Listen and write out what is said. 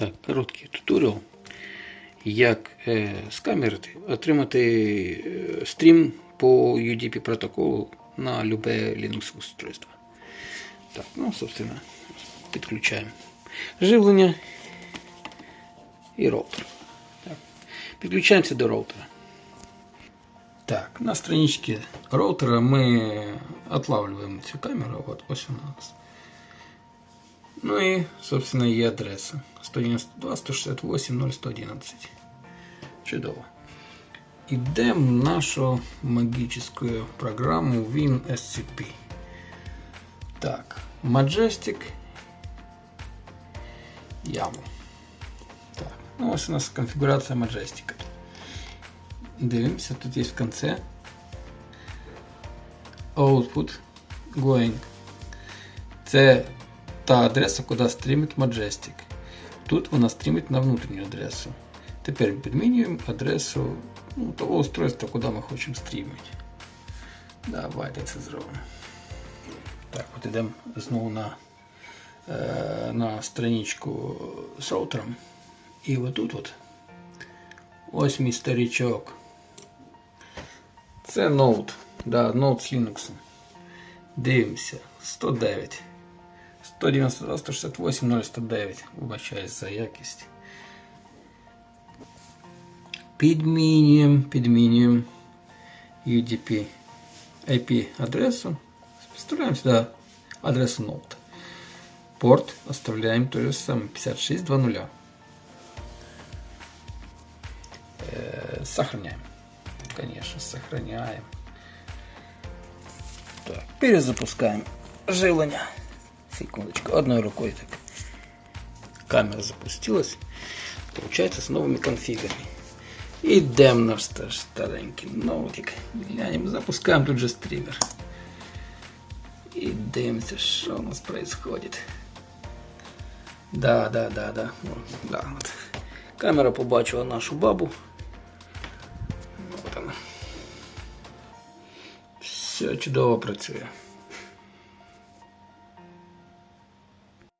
Так, короткий туторіал, як е, з камери отримати е, стрім по UDP протоколу на любе Linux устройство. Так, ну, собственно, підключаємо живлення і роутер. Так. Підключаємося до роутера. Так, на страничке роутера мы отлавливаем цю камеру. Вот, ось у нас. Ну и, собственно, є адреса 192 168 0111. Чудово. Ідемо в нашу магічну програму WinSCP. Так, Majestic. YAML. Так, ну ось у нас конфігурація Majestic. Дивимося, тут є в конце output going. Це та адреса, куди стрімить Majestic. Тут вона стрімить на внутрішню адресу. Тепер підмінюємо адресу ну, того устройства, куди ми хочемо стрімити. Давайте це зробимо. Так, от йдемо знову на, е, на страничку з роутером. І отут от ось мій старичок. Це ноут. Да, ноут з Linux. Дивимося. 109. 192, 168, 0, Вибачаюсь за якість. Підмінюємо, підмінюємо UDP IP адресу. Вставляємо сюди адресу ноута. Порт оставляем той же самый 5620. Э, сохраняем. Конечно, сохраняем. Так, перезапускаем живлення. Секундочку, одной рукой так. Камера запустилась. Получается с новыми конфигами. Идем ста- старенький ноутик. Глянем, запускаем тут же стример. И дивимося, что у нас происходит. Да, да, да, да. Да от. Камера побачила нашу бабу. От вона. Все чудово працює.